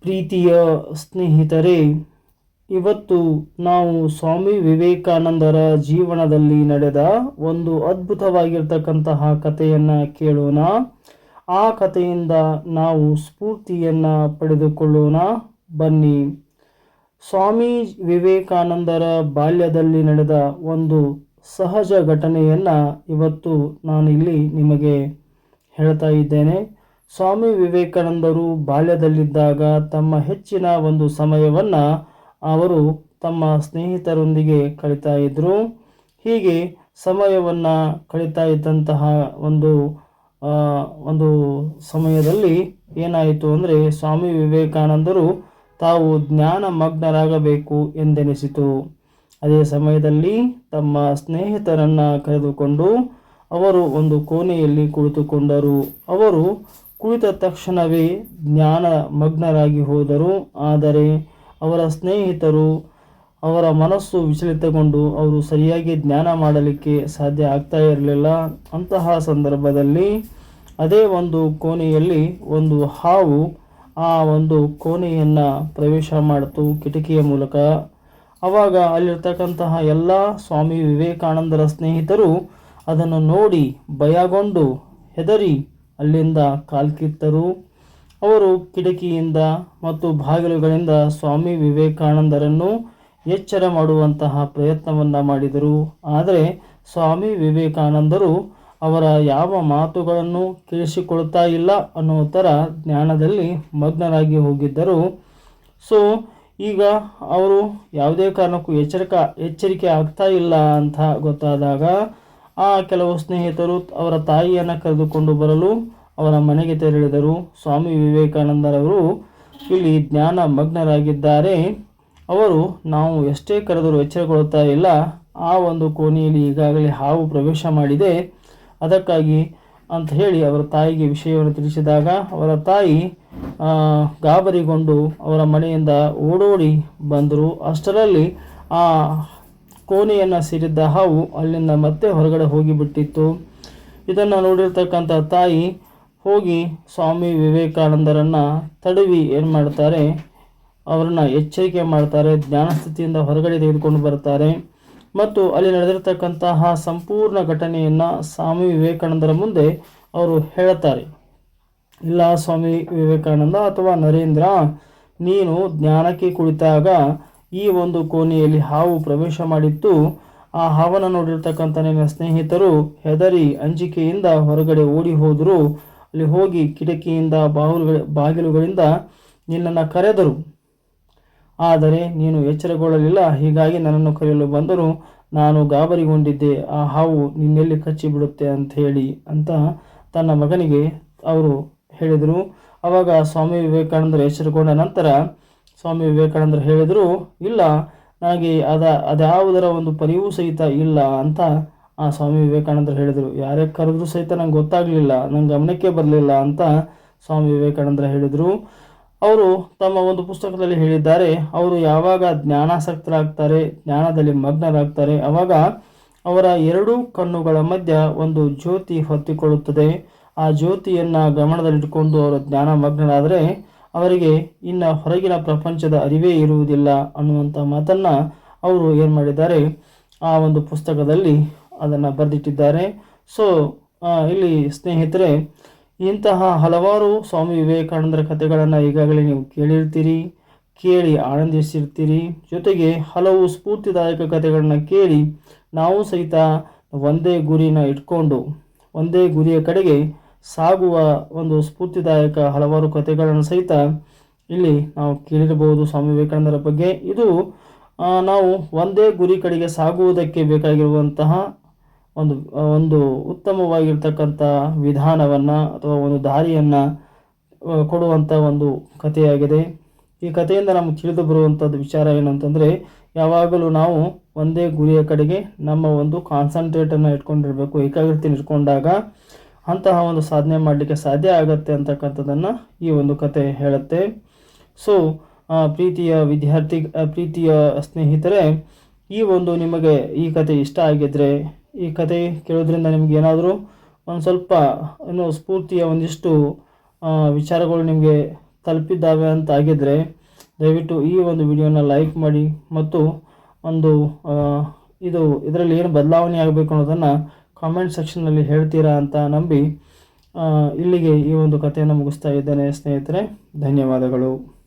ಪ್ರೀತಿಯ ಸ್ನೇಹಿತರೇ, ಇವತ್ತು ನಾವು ಸ್ವಾಮಿ ವಿವೇಕಾನಂದರ ಜೀವನದಲ್ಲಿ ನಡೆದ ಒಂದು ಅದ್ಭುತವಾಗಿರ್ತಕ್ಕಂತಹ ಕಥೆಯನ್ನು ಕೇಳೋಣ. ಆ ಕಥೆಯಿಂದ ನಾವು ಸ್ಫೂರ್ತಿಯನ್ನು ಪಡೆದುಕೊಳ್ಳೋಣ. ಬನ್ನಿ. ಸ್ವಾಮಿ ವಿವೇಕಾನಂದರ ಬಾಲ್ಯದಲ್ಲಿ ನಡೆದ ಒಂದು ಸಹಜ ಘಟನೆಯನ್ನು ಇವತ್ತು ನಾನಿಲ್ಲಿ ನಿಮಗೆ ಹೇಳ್ತಾ ಇದ್ದೇನೆ. ಸ್ವಾಮಿ ವಿವೇಕಾನಂದರು ಬಾಲ್ಯದಲ್ಲಿದ್ದಾಗ ತಮ್ಮ ಹೆಚ್ಚಿನ ಒಂದು ಸಮಯವನ್ನು ಅವರು ತಮ್ಮ ಸ್ನೇಹಿತರೊಂದಿಗೆ ಕಳೀತಾ ಇದ್ದರು ಹೀಗೆ ಸಮಯವನ್ನು ಕಳೀತಾ ಇದ್ದಂತಹ ಒಂದು ಒಂದು ಸಮಯದಲ್ಲಿ ಏನಾಯಿತು ಅಂದರೆ ಸ್ವಾಮಿ ವಿವೇಕಾನಂದರು ತಾವು ಜ್ಞಾನ ಮಗ್ನರಾಗಬೇಕು ಎಂದೆನಿಸಿತು. ಅದೇ ಸಮಯದಲ್ಲಿ ತಮ್ಮ ಸ್ನೇಹಿತರನ್ನು ಕರೆದುಕೊಂಡು ಅವರು ಒಂದು ಕೋಣೆಯಲ್ಲಿ ಕುಳಿತುಕೊಂಡರು. ಅವರು ಕುಳಿತ ತಕ್ಷಣವೇ ಜ್ಞಾನ ಮಗ್ನರಾಗಿ ಹೋದರು. ಆದರೆ ಅವರ ಸ್ನೇಹಿತರು ಅವರ ಮನಸ್ಸು ವಿಚಲಿತಗೊಂಡು ಅವರು ಸರಿಯಾಗಿ ಜ್ಞಾನ ಮಾಡಲಿಕ್ಕೆ ಸಾಧ್ಯ ಆಗ್ತಾ ಇರಲಿಲ್ಲ. ಅಂತಹ ಸಂದರ್ಭದಲ್ಲಿ ಅದೇ ಒಂದು ಕೋಣೆಯಲ್ಲಿ ಒಂದು ಹಾವು ಆ ಒಂದು ಕೋಣೆಯನ್ನು ಪ್ರವೇಶ ಮಾಡಿತು ಕಿಟಕಿಯ ಮೂಲಕ. ಆವಾಗ ಅಲ್ಲಿರ್ತಕ್ಕಂತಹ ಎಲ್ಲ ಸ್ವಾಮಿ ವಿವೇಕಾನಂದರ ಸ್ನೇಹಿತರು ಅದನ್ನು ನೋಡಿ ಭಯಗೊಂಡು ಹೆದರಿ ಅಲ್ಲಿಂದ ಕಾಲ್ಕಿತ್ತರು. ಅವರು ಕಿಟಕಿಯಿಂದ ಮತ್ತು ಬಾಗಿಲುಗಳಿಂದ ಸ್ವಾಮಿ ವಿವೇಕಾನಂದರನ್ನು ಎಚ್ಚರ ಮಾಡುವಂತಹ ಪ್ರಯತ್ನವನ್ನು ಮಾಡಿದರು. ಆದರೆ ಸ್ವಾಮಿ ವಿವೇಕಾನಂದರು ಅವರ ಯಾವ ಮಾತುಗಳನ್ನು ಕೇಳಿಸಿಕೊಳ್ತಾ ಇಲ್ಲ ಅನ್ನೋ ಥರ ಜ್ಞಾನದಲ್ಲಿ ಮಗ್ನರಾಗಿ ಹೋಗಿದ್ದರು. ಸೊ, ಈಗ ಅವರು ಯಾವುದೇ ಕಾರಣಕ್ಕೂ ಎಚ್ಚರಿಕ, ಎಚ್ಚರಿಕೆ ಆಗ್ತಾ ಇಲ್ಲ ಅಂತ ಗೊತ್ತಾದಾಗ ಆ ಕೆಲವು ಸ್ನೇಹಿತರು ಅವರ ತಾಯಿಯನ್ನು ಕರೆದುಕೊಂಡು ಬರಲು ಅವರ ಮನೆಗೆ ತೆರಳಿದರು. ಸ್ವಾಮಿ ವಿವೇಕಾನಂದರವರು ಇಲ್ಲಿ ಜ್ಞಾನ ಮಗ್ನರಾಗಿದ್ದಾರೆ. ಅವರು, ನಾವು ಎಷ್ಟೇ ಕರೆದರೂ ಎಚ್ಚರಗೊಳ್ಳುತ್ತಾ ಇಲ್ಲ. ಆ ಒಂದು ಕೋಣೆಯಲ್ಲಿ ಈಗಾಗಲೇ ಹಾವು ಪ್ರವೇಶ ಮಾಡಿದೆ. ಅದಕ್ಕಾಗಿ ಅಂತ ಹೇಳಿ ಅವರ ತಾಯಿಗೆ ವಿಷಯವನ್ನು ತಿಳಿಸಿದಾಗ ಅವರ ತಾಯಿ ಗಾಬರಿಗೊಂಡು ಅವರ ಮನೆಯಿಂದ ಓಡೋಡಿ ಬಂದರು. ಅಷ್ಟರಲ್ಲಿ ಆ ಕೋಣೆಯನ್ನು ಸೇರಿದ್ದ ಹಾವು ಅಲ್ಲಿಂದ ಮತ್ತೆ ಹೊರಗಡೆ ಹೋಗಿಬಿಟ್ಟಿತ್ತು. ಇದನ್ನು ನೋಡಿರ್ತಕ್ಕಂಥ ತಾಯಿ ಹೋಗಿ ಸ್ವಾಮಿ ವಿವೇಕಾನಂದರನ್ನು ತಡವಿ ಏನು ಮಾಡ್ತಾರೆ, ಅವರನ್ನು ಎಚ್ಚರಿಕೆ ಮಾಡ್ತಾರೆ, ಜ್ಞಾನ ಸ್ಥಿತಿಯಿಂದ ಹೊರಗಡೆ ತೆಗೆದುಕೊಂಡು ಬರ್ತಾರೆ. ಮತ್ತು ಅಲ್ಲಿ ನಡೆದಿರ್ತಕ್ಕಂತಹ ಸಂಪೂರ್ಣ ಘಟನೆಯನ್ನು ಸ್ವಾಮಿ ವಿವೇಕಾನಂದರ ಮುಂದೆ ಅವರು ಹೇಳುತ್ತಾರೆ. ಇಲ್ಲ ಸ್ವಾಮಿ ವಿವೇಕಾನಂದ ಅಥವಾ ನರೇಂದ್ರ, ನೀನು ಜ್ಞಾನಕ್ಕೆ ಕುಳಿತಾಗ ಈ ಒಂದು ಕೋಣೆಯಲ್ಲಿ ಹಾವು ಪ್ರವೇಶ ಮಾಡಿತ್ತು. ಆ ಹಾವನ್ನು ನೋಡಿರ್ತಕ್ಕಂಥ ನನ್ನ ಸ್ನೇಹಿತರು ಹೆದರಿ ಅಂಜಿಕೆಯಿಂದ ಹೊರಗಡೆ ಓಡಿ ಹೋದರು. ಅಲ್ಲಿ ಹೋಗಿ ಕಿಟಕಿಯಿಂದ ಬಾಗಿಲುಗಳ, ಬಾಗಿಲುಗಳಿಂದ ನಿನ್ನನ್ನು ಕರೆದರು. ಆದರೆ ನೀನು ಎಚ್ಚರಗೊಳ್ಳಲಿಲ್ಲ. ಹೀಗಾಗಿ ನನ್ನನ್ನು ಕರೆಯಲು ಬಂದರು ನಾನು ಗಾಬರಿಗೊಂಡಿದ್ದೆ. ಆ ಹಾವು ನಿನ್ನೆಲ್ಲಿ ಕಚ್ಚಿಬಿಡುತ್ತೆ ಅಂತ ಹೇಳಿ ಅಂತ ತನ್ನ ಮಗನಿಗೆ ಅವರು ಹೇಳಿದರು. ಆವಾಗ ಸ್ವಾಮಿ ವಿವೇಕಾನಂದರು ಎಚ್ಚರಗೊಂಡ ನಂತರ ಸ್ವಾಮಿ ವಿವೇಕಾನಂದರು ಹೇಳಿದರು, ಇಲ್ಲ, ನನಗೆ ಅದ, ಅದ್ಯಾವುದರ ಒಂದು ಪರಿವೂ ಸಹಿತ ಇಲ್ಲ ಅಂತ ಆ ಸ್ವಾಮಿ ವಿವೇಕಾನಂದರು ಹೇಳಿದರು. ಯಾರೇ ಕರೆದ್ರೂ ಸಹಿತ ನಂಗೆ ಗೊತ್ತಾಗಲಿಲ್ಲ ನನ್ನ ಗಮನಕ್ಕೆ ಬರಲಿಲ್ಲ ಅಂತ ಸ್ವಾಮಿ ವಿವೇಕಾನಂದರು ಹೇಳಿದರು. ಅವರು ತಮ್ಮ ಒಂದು ಪುಸ್ತಕದಲ್ಲಿ ಹೇಳಿದ್ದಾರೆ, ಅವರು ಯಾವಾಗ ಜ್ಞಾನಾಸಕ್ತರಾಗ್ತಾರೆ, ಜ್ಞಾನದಲ್ಲಿ ಮಗ್ನರಾಗ್ತಾರೆ, ಅವಾಗ ಅವರ ಎರಡೂ ಕಣ್ಣುಗಳ ಮಧ್ಯ ಒಂದು ಜ್ಯೋತಿ ಹೊತ್ತಿಕೊಳ್ಳುತ್ತದೆ. ಆ ಜ್ಯೋತಿಯನ್ನು ಗಮನದಲ್ಲಿಟ್ಟುಕೊಂಡು ಅವರು ಜ್ಞಾನ ಮಗ್ನರಾದರೆ ಅವರಿಗೆ ಇನ್ನು ಹೊರಗಿನ ಪ್ರಪಂಚದ ಅರಿವೇ ಇರುವುದಿಲ್ಲ ಅನ್ನುವಂಥ ಮಾತನ್ನು ಅವರು ಏನು ಮಾಡಿದ್ದಾರೆ? ಆ ಒಂದು ಪುಸ್ತಕದಲ್ಲಿ ಅದನ್ನು ಬರೆದಿಟ್ಟಿದ್ದಾರೆ. ಸೊ ಇಲ್ಲಿ ಸ್ನೇಹಿತರೆ, ಇಂತಹ ಹಲವಾರು ಸ್ವಾಮಿ ವಿವೇಕಾನಂದರ ಕಥೆಗಳನ್ನು ಈಗಾಗಲೇ ನೀವು ಕೇಳಿರ್ತೀರಿ, ಕೇಳಿ ಆನಂದಿಸಿರ್ತೀರಿ. ಜೊತೆಗೆ ಹಲವು ಸ್ಫೂರ್ತಿದಾಯಕ ಕಥೆಗಳನ್ನು ಕೇಳಿ ನಾವು ಸಹಿತ ಒಂದೇ ಗುರಿನ ಇಟ್ಕೊಂಡು, ಒಂದೇ ಗುರಿಯ ಕಡೆಗೆ ಸಾಗುವ ಒಂದು ಸ್ಫೂರ್ತಿದಾಯಕ ಹಲವಾರು ಕಥೆಗಳನ್ನು ಸಹಿತ ಇಲ್ಲಿ ನಾವು ಕೇಳಿರಬಹುದು ಸ್ವಾಮಿ ವಿವೇಕಾನಂದರ ಬಗ್ಗೆ. ಇದು ನಾವು ಒಂದೇ ಗುರಿ ಕಡೆಗೆ ಸಾಗುವುದಕ್ಕೆ ಬೇಕಾಗಿರುವಂತಹ ಒಂದು ಒಂದು ಉತ್ತಮವಾಗಿರ್ತಕ್ಕಂಥ ವಿಧಾನವನ್ನು ಅಥವಾ ಒಂದು ದಾರಿಯನ್ನು ಕೊಡುವಂಥ ಒಂದು ಕಥೆಯಾಗಿದೆ. ಈ ಕಥೆಯಿಂದ ನಮಗೆ ತಿಳಿದು ಬರುವಂಥದ್ದು ವಿಚಾರ ಏನಂತಂದರೆ, ಯಾವಾಗಲೂ ನಾವು ಒಂದೇ ಗುರಿಯ ಕಡೆಗೆ ನಮ್ಮ ಒಂದು ಕಾನ್ಸಂಟ್ರೇಟನ್ನು ಇಟ್ಕೊಂಡಿರಬೇಕು, ಏಕಾಗ್ರತೆ ಇಟ್ಕೊಂಡಾಗ ಅಂತಹ ಒಂದು ಸಾಧನೆ ಮಾಡಲಿಕ್ಕೆ ಸಾಧ್ಯ ಆಗುತ್ತೆ ಅಂತಕ್ಕಂಥದ್ದನ್ನು ಈ ಒಂದು ಕತೆ ಹೇಳುತ್ತೆ. ಸೊ ಪ್ರೀತಿಯ ವಿದ್ಯಾರ್ಥಿ ಪ್ರೀತಿಯ ಸ್ನೇಹಿತರೆ, ಈ ಒಂದು ನಿಮಗೆ ಈ ಕತೆ ಇಷ್ಟ ಆಗಿದ್ದರೆ ಈ ಕತೆ ಕೇಳೋದ್ರಿಂದ ನಿಮ್ಗೆ ಏನಾದರೂ ಒಂದು ಸ್ವಲ್ಪ ಏನು ಸ್ಫೂರ್ತಿಯ ಒಂದಿಷ್ಟು ವಿಚಾರಗಳು ನಿಮಗೆ ತಲುಪಿದ್ದಾವೆ ಅಂತ ಆಗಿದ್ದರೆ ದಯವಿಟ್ಟು ಈ ಒಂದು ವಿಡಿಯೋನ ಲೈಕ್ ಮಾಡಿ ಮತ್ತು ಒಂದು ಇದು ಇದರಲ್ಲಿ ಏನು ಬದಲಾವಣೆ ಆಗಬೇಕು ಅನ್ನೋದನ್ನು ಕಾಮೆಂಟ್ ಸೆಕ್ಷನ್ನಲ್ಲಿ ಹೇಳ್ತೀರಾ ಅಂತ ನಂಬಿ ಇಲ್ಲಿಗೆ ಈ ಒಂದು ಕಥೆಯನ್ನು ಮುಗಿಸ್ತಾ ಇದ್ದೇನೆ ಸ್ನೇಹಿತರೆ. ಧನ್ಯವಾದಗಳು.